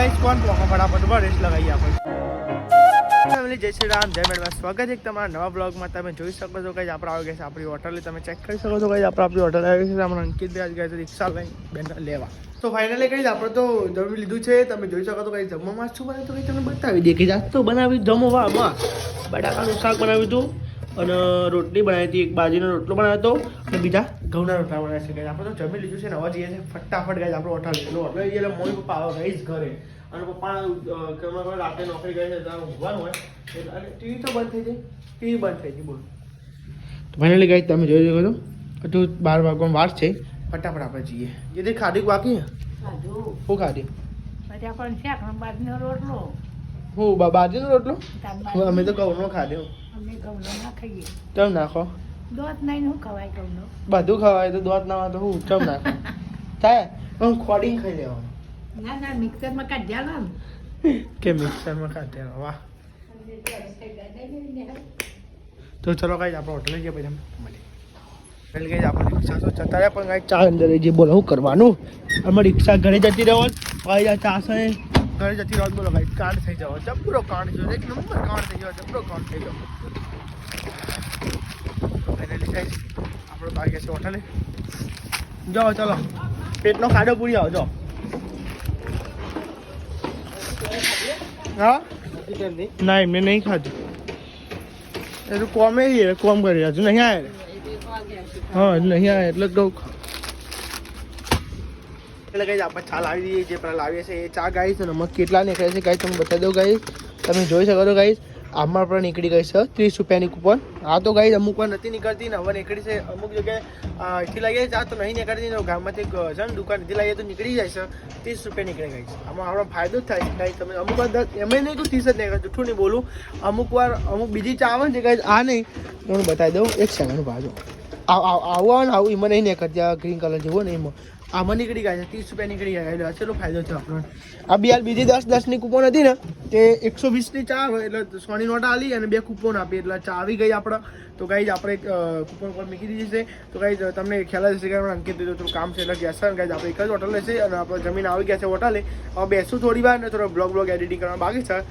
Guys કોણ Poco ફટાફટ ઉપર રેસ લગાવી આપણે ફેમિલી શ્રી રામ, જય મેડમ સ્વાગત છે તમારા નવા બ્લોગમાં. તમે જોઈ શકો છો કે આપણે આવી ગયા છે આપણી હોટલે તમે ચેક કરી શકો છો કે આપણે આપણી હોટલ આવી છે. આપણે અંકિત આજ ગયા છે રિક્ષા બેન લેવા. તો ફાઇનલી કઈ આપણે તો જમી લીધું છે. તમે જોઈ શકો છો કઈ જમવામાં શું બનાવ્યું તો કઈ બતાવી દે જાત તો બનાવી જમવામાં બટાકાનું શાક બનાવ્યું હતું અને રોટલી બનાવી હતી, એક બાજરીનો રોટલો બનાવ્યો હતો અને બીજા ઘઉંના રોટલા બનાવ્યા છે guys. આપણે તો જમી લીધું છે ને હવે જઈએ છે ફટાફટ ગાય આપણે એટલે હોટલ જઈએ એટલે મોડી પપ્પા આવે ગઈ ઘરે. અને પપ્પા કેમાં કોઈ રાતે નોકરી કરે છે ત્યારે ઊંઘવાનું હોય. એટલે અને ટીવી તો બંધ થઈ જાય ટીવી બંધ થઈ ગઈ બોલ. તો ફાઇનલી ગાય તમે જોઈ શકો છો. હજુ બાર વાગવામાં વાર છે. ફટાફટ આપણે જઈએ. જેથી ખાધી બાકી હે? ખાધું. હું બા- બાજરીનો રોટલો? હવે અમે તો ઘઉંનો ખાધો. અમે ઘઉંનો ના ખાઈએ. ચમ નાખો. દોત નહીં શું ખવાય ઘઉંનો બધું ખવાય તો દોત ના હોય તો હું ચમ નાખો થાય. હું ખોડી ખાઈ લેવાનું. ના ના મિક્સરમાં કાઢ્યા લો ને કે મિક્સરમાં ખાતે વાહ. તો ચલો કાંઈ આપણે હોટલે જઈએ પછી મળી એટલે કે આપણે રિક્ષા તો જતા રહ્યા પણ કાંઈ ચા અંદર જે બોલો શું કરવાનું? અમે રિક્ષા ઘરે જતી રહો ભાઈ આ ચા છે. ઘરે જતી રહો બોલો ભાઈ કાંડ થઈ જાવ. જબરો કાંડ થયો એક નંબર કાંડ થઈ ગયો જબરો કાંડ થઈ ગયો ફાઇનલી ગાઈસ આપણે ભાગ્યા છે હોટલે. જાઓ ચલો. પેટનો ખાડો પૂરી આવો જાઓ. હા? ના એમને નહીં ખાધું. એ તો કોમે કોમ કરી હજુ નહીં આવે હા હજુ નહીં આવે એટલે જ કહું. એટલે કઈ આપણે ચા લાવી દઈએ જે પેલા લાવીએ છીએ એ ચા ગાઈશ અને મગ કેટલા નીકળે છે ગાઈસ તમને બતાવી દઉં ગાઈસ તમે જોઈ શકો છો ગાઈસ આમાં પણ નીકળી ગઈ છે, ત્રીસ રૂપિયાની કૂપન આ તો ગાઈ અમુક વાર નથી નીકળતી ને હવે નીકળી છે. અમુક જગ્યાએ એથી અહીંથી છે ચા તો નહીં નીકળતી ને ગામમાંથી એક છે ને દુકાનથી લાવીએ તો નીકળી જાય છે. ત્રીસ રૂપિયા નીકળી ગઈ છે. આમાં આપણો ફાયદો જ થાય છે. ગાઈસ તમે અમુક વાર દસ એમ નહીં તો ત્રીસ જ નીકળે, જૂઠું નહીં બોલું. અમુક વાર, અમુક બીજી ચા આવે ને ગાઈસ આ નહીં. હું બતાવી દઉં, એક સેકન્ડ બાજુ આવું આવું એમાં નહીં નીકળતી, આ ગ્રીન કલર જેવો ને એમાં. આમાં નીકળી ગયા છે, ત્રીસ રૂપિયા નીકળી ગયા એટલે ચલો ફાયદો છે આપણને. આ બી હાલ બીજી દસ દસની કૂપન હતી ને, તે એકસો વીસની ચા એટલે સોની નોટ આલી અને બે કૂપન આપી, એટલે ચા આવી ગઈ આપણે તો ગાઈ આપણે એક કૂપન પર મૂકી દીધી છે. તો ગાઈ તમને ખ્યાલ હશે કે અંકિત દીધું, થોડું કામ છે, એટલે ગયા છે ગાઈ આપણે એક જ હોટલ છે અને આપણે જમીન આવી ગયા છે હોટલે હવે બેસું થોડી વાર ને થોડો બ્લોગ બ્લોગ એડિટિંગ કરવા બાકી છે.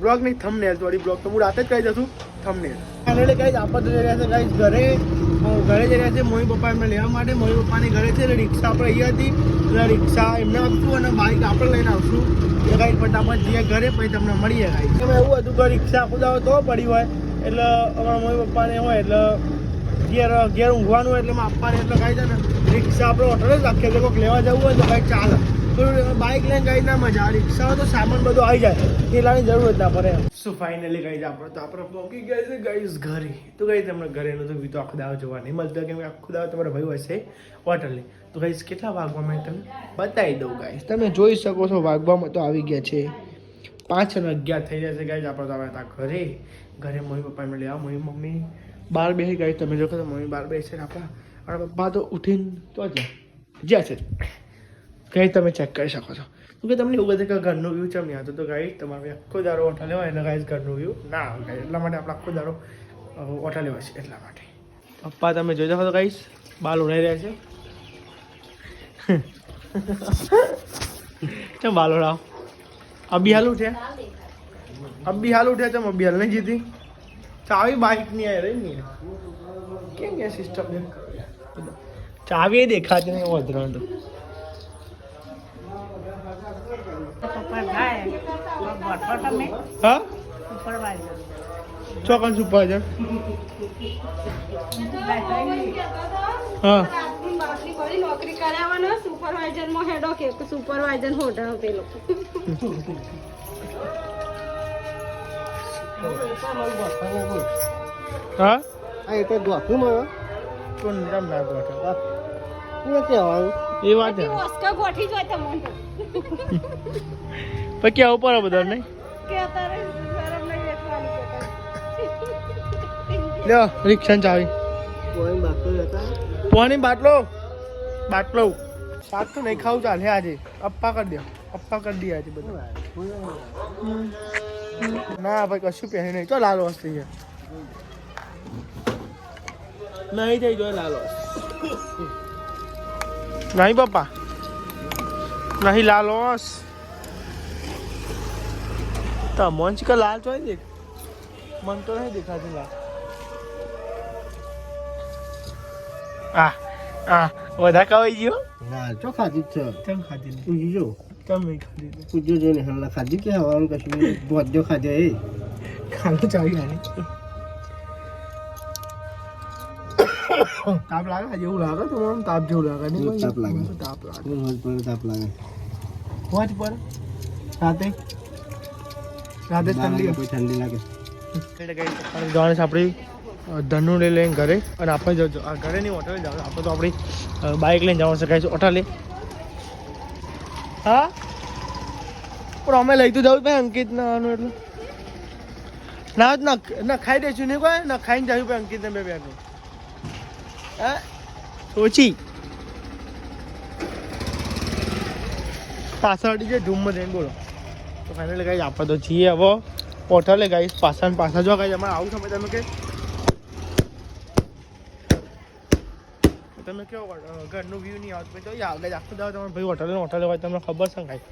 બ્લોગ નહીં થમનેલ થોડી બ્લોગ તો હું રાતે જ કહી દઉં થમનેલ એટલે ગાઈ આપણે જઈ રહ્યા છે ગાઈ ઘરે. ઘરે જઈ રહ્યા છે. મોહી પપ્પા એમને લેવા માટે. મોહી પપ્પાની ઘરે છે એટલે રિક્ષા આપણે અહીંયા હતી. એટલે રિક્ષા એમને આપશું અને બાઇક આપણે લઈને આવશું. એ કાંઈ ફટાફટ જઈએ ઘરે પછી તમને મળીએ કાંઈ એમાં એવું હતું કે રિક્ષા આખું દાવ તો પડી હોય. એટલે અમારા મોહી પપ્પાને હોય, એટલે ઘેર ઘેર ઊંઘવાનું હોય એટલે એમાં આપવાને. એટલે કાંઈ છે ને રિક્ષા આપણે હોટલ જ રાખીએ. છીએ કોઈક લેવા જવું હોય તો કાંઈ ચાલે. તો બાઇક લઈને કાંઈ ના મજા રિક્ષા તો સામાન બધું આવી જાય. એટલાની જરૂર જ ના પડે શું ફાઇનલી ગઈ આપણે તો આપણે પહોંચી ગયા છે ગાઈઝ ઘરે. તો ગઈ તમને ઘરેનું તો તો આખો દાવ જોવા નહીં મળતો કેમ કે આખો દાવ તમારો ભાઈ હશે હોટલની તો ગાઈઝ કેટલા વાગવામાં તમે બતાવી દઉં ગાઈઝ તમે જોઈ શકો છો વાગવામાં તો આવી ગયા છે. પાંચ અને અગિયાર થઈ જશે ગાઈઝ આપણે તો આવ્યા હતા ઘરે. ઘરે મમ્મી પપ્પા એમને લેવા, મમ્મી મમ્મી. બાર બેસી ગઈ તમે જો તો મમ્મી બાર બેસે આપણા. અને પપ્પા તો ઉઠીને તો જ્યાં. જ્યાં છે કઈ તમે ચેક કરી શકો છો. કે તમને એવું બધે કે ઘરનું વ્યૂ ચમ નહીં આવતું તો ગાઈ તમારે આખો દારો ઓઠા હોય એટલે ગાઈસ ઘરનું વ્યૂ ના આવે એટલા માટે આપણે આખો દારો ઓઠા હોય છે એટલા માટે. પપ્પા તમે જોઈ શકો તો ગાઈસ બાલ ઉડાઈ રહ્યા છે. કેમ બાલ ઉડાવ. અભી હાલ ઉઠ્યા? અભી હાલ ઉઠ્યા ચમ અભી હાલ નહીં જીતી. ચાવી બાઇકની આવી રહી ને કેમ કે સિસ્ટમ ચાવી દેખાતી નહીં વધરણ તો. હા? સુપરવાઇઝર ચોકન સુપર છે હા. નોકરી કરાવવાનો સુપરવાઇઝરમાં હેડો કે સુપરવાઇઝર હોટા પેલો હા. આ એટલે ગોઠવું કોણ રમ ના ગોઠે એ વાત ઓસ્કર ગોઠી જોય તમને. પછી ઉપર બધા નહીં. લ્યો રિક્ષા ચાવી. પાણી બાટલો બાટલો? શાક તો નહીં ખાવું ચાલે આજે. અપ્પા કરી દે. અપ્પા કરી દે આજે બધું. ના ભાઈ કશું પહેરી નહીં. તો લાલો હશે છે. નહીં થઈ જોઈએ લાલો નહીં પપ્પા નહીં લાલ વસ તા મોંચ કા લાલ તો દેખ મન તો નહીં દેખાતી લાલ. આ આ વધારે કવાઈ ગયો? લાલ ચો ખાધી છે. તેમ ખાધી પૂછી જો કેમ નહીં ખાધી નહીં? જો ને હમણાં ખાધી કે હવાનું કશું બધો ખાધો એ? ખાલી ચાવી આની. તાપ લાગે આજે એવું લાગે તમારું તાપ જેવું લાગે નહીં તાપ લાગે. મને તો તાપ લાગે રોજ પર તાપ લાગે હોજ પર રાતે રાતે ના લાગે ઠંડી પછી ઠંડી લાગે જવાનું છે આપણે ધનુ લઈ લઈને ઘરે અને આપણે જો ઘરે નહીં હોટલે જવાનું આપણે તો આપણી બાઇક લઈને જવાનું શકાય છે હોટલે હા પણ અમે લઈ તો જવું ભાઈ અંકિત નાનું એટલે ના ના ના ખાઈ દઈશું નહીં કોઈ ના ખાઈને જવું ભાઈ અંકિત ને બે બે હા સોચી પાછળ જે ધૂમમાં જઈને બોલો. તો ફાઇનલી ગાઈસ આપણે તો છીએ હવે હોટલે ગાઈશ પાછા પાછા જો ગાઈસ અમારે આવું સમય તમે કે તમે કેવો ઘરનું વ્યૂ નહીં આવતું. તો યાર ગાઈસ આખું તમારે ભાઈ હોટલે હોટલે હોય, તમને ખબર છે ગાઈસ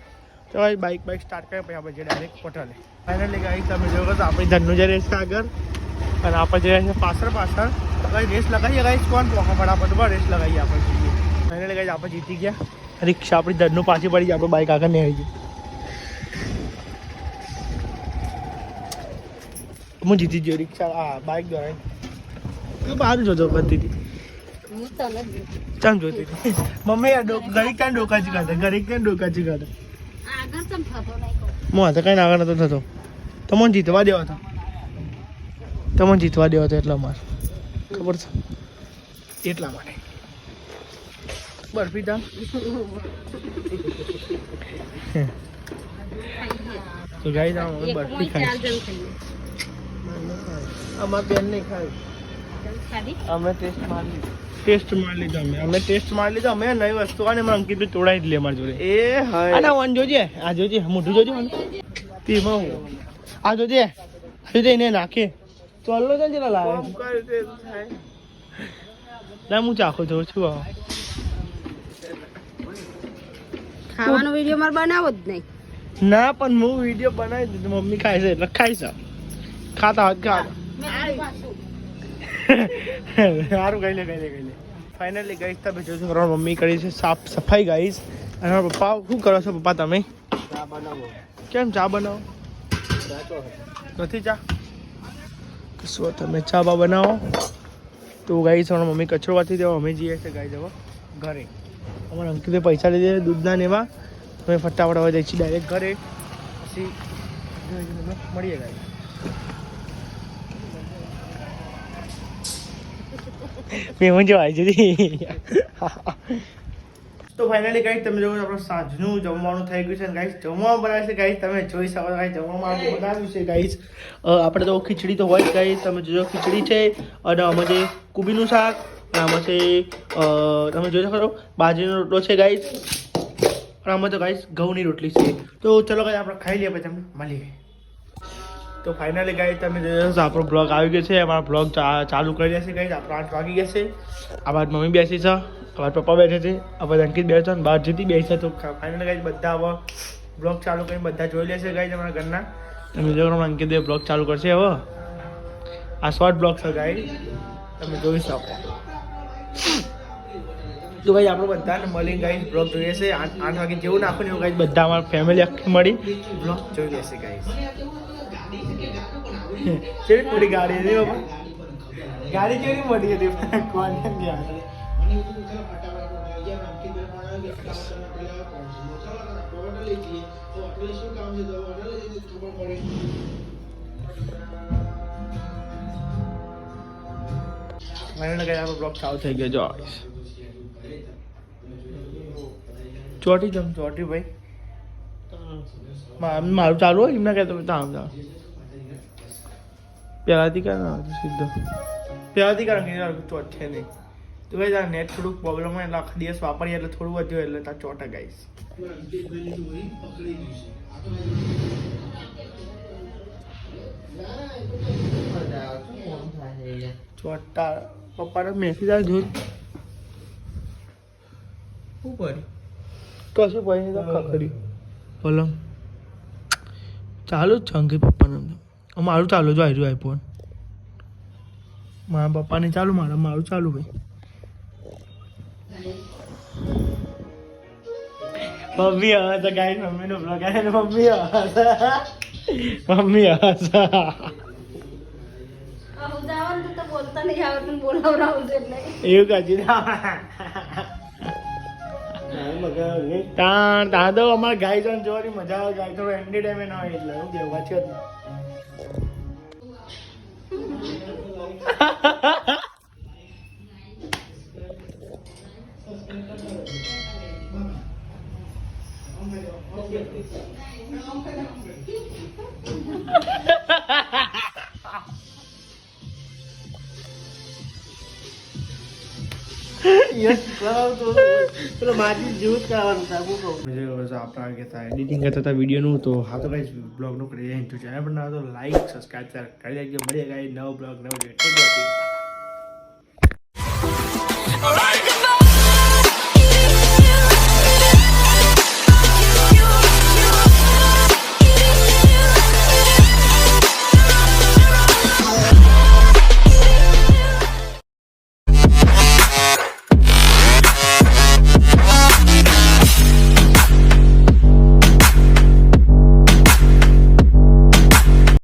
તો ભાઈ બાઇક બાઇક સ્ટાર્ટ કરે પછી આપણે ડાયરેક્ટ હોટલે ફાઇનલી ગાઈસ તમે જોવો તો આપણે ધનનું જે રેસ છે આગળ અને આપણે જે છે પાછળ પાછળ. ગાઈસ રેસ લગાવીએ ગાઈસ કોણ પોકા ફટાફટ? પર રેસ લગાવીએ આપણે જીતીએ ફાઇનલી ગાઈસ આપણે જીતી ગયા. રિક્ષા આપણી ધનનું પાછી પડી જાય આપણે બાઇક આગળ નહીં આવી ગઈ હું જીતી ગયો રિક્ષા આ બાઇક દ્વારા. બહાર જોતો બધી હતી. ચામ જોતી મમ્મી ગરીક ત્યાં ડોકાચી કાઢે ઘડીક ત્યાં નહીં કહું હું હાથે કઈ આગળ નતો થતો. તમને જીતવા દેવા હતા તમને જીતવા દેવા હતો એટલા મારે ખબર છે? એટલા માટે. બરફી તા તો ગાઈ જાઓ અમે બરફી ખાઈ અમાર બેન નહીં ખાય. અમે ટેસ્ટ મારી ટેસ્ટ મારી લીધો અમે. અમે ટેસ્ટ મારી લીધો. અમે નવી વસ્તુ અને મને અંકિત તોડાઈ જ લે જોડે. એ હા વન જોજે. આ જોજે. મોઢું જોજે મને તેમાં આ જોજે. જોજે એને નાખે. ચોલ્લો છે ને લાવે ના હું ચાખો જોઉં છું આવો? ખાવાનો વીડિયો મારે બનાવો જ નહીં. ના પણ હું વીડિયો બનાવી દીધો મમ્મી ખાય છે એટલે ખાઈ છે ખાતા હોત ખાતા સારું ગઈ લે ગઈ લે ગઈ લે. ફાઇનલી ગઈશ તમે જોશો મારા મમ્મી કરી છે સાફ સફાઈ ગાઈશ અને મારા પપ્પા શું કરો છો પપ્પા તમે? ચા બનાવો. કેમ ચા બનાવો? નથી ચા? શું તમે ચા બા બનાવો. તો ગાઈ મારા મમ્મી કચરો વાંચી દેવા. અમે જઈએ છીએ ગાઈ જવા ઘરે. અમારા અંકિતે પૈસા લીધે દૂધના ને એવા. અમે ફટાફટ હવે જઈએ છીએ ડાયરેક્ટ ઘરે. પછી મળીએ ગાઈ મેં જો આવી જતી. તો ફાઇનલી ગાઈસ તમે જોવો આપણું સાંજનું જમવાનું થઈ ગયું છે ગાઈસ જમવાનું બનાવે છે ગાઈસ તમે જોઈ શકો ગાઈસ જમવામાં આપણે બનાવ્યું છે ગાઈસ આપણે તો ખીચડી તો હોય જ ગાઈસ તમે જોજો ખીચડી છે અને અમે જે કુબીનું શાક આમાં છે તમે જોઈ શકો બાજરીનો રોટલો છે ગાઈસ અને આમાં તો ગાઈસ ઘઉંની રોટલી છે. તો ચલો ગાઈસ આપણે ખાઈ લઈએ પછી તમને મળીએ. તો ફાઇનલી ગાઈસ તમે જોઈ શકો આપણો બ્લોગ આવી ગયો છે. અમારો બ્લોગ ચાલુ કરી દેશે ગાઈસ આપણો આઠ વાગી ગયા છે. આ બાદ મમ્મી બેસી છે. આ પપ્પા બેઠે છે હવે અંકિત બેઠો ને બહાર જતી બેસે તો ફાઇનલ ગાઈ બધા હવે બ્લોગ ચાલુ કરીને બધા જોઈ લેશે ગાઈ અમારા ઘરના. તમે જો અંકિત બ્લોગ ચાલુ કરશે હવે. આ શોર્ટ બ્લોગ છે ગાઈ તમે જોઈ શકો. તો ભાઈ આપણે બધાને મળીને ગાઈ બ્લોગ જોઈએ છે. આઠ આઠ વાગે જેવું નાખો ને એવું ગાઈ બધા અમારા ફેમિલી આખી મળી બ્લોગ જોઈ લેશે ગાઈ કેવી મોટી ગાડી હતી ગાડી કેવી મળી હતી? મને ગયા આપણો બ્લોક ચાલુ થઈ ગયો. જો ચોટી જમ, ચોટી ભાઈ. મારું ચાલુ હોય, એમને કહેતો તો આમ જાવ પહેલાથી કર સીધો. પહેલાથી કર કે ચોટ છે નહીં. તો એ તાર નેટ થોડુંક પ્રોબ્લેમ હોય એટલે આખા દિવસ વાપરીએ એટલે થોડું વધ્યું એટલે તાર ચોટા ગાઈશ. ચોટા. પપ્પાને મેસેજ આવી જોઈ. શું પડી કશું પડી તો ખખડી. પલંગ ચાલુ જ છે અંકિત પપ્પાને. મારું ચાલુ જો આવ્યું આઈફોન મારા પપ્પાને ચાલુ મારા મારું ચાલુ ભાઈ. મમ્મી હવે તો ગાય મમ્મીનો બ્લોગ આવે ને મમ્મી હશે મમ્મી હશે તો એવું કાજી તાણ તાણ તો અમારે ગાય જોઈને જોવાની મજા આવે ગાય તો એન્ડી ટાઈમે ના હોય એટલે હું કેવું વાત એડિટિંગ કરતા હતા વિડીયોનું તો હા તો ગાઈસ બ્લોગનું કરી જાય તો ચેનલ તો લાઈક સબસ્ક્રાઈબ કરી દેજો મળીએ નવો બ્લોગ નવો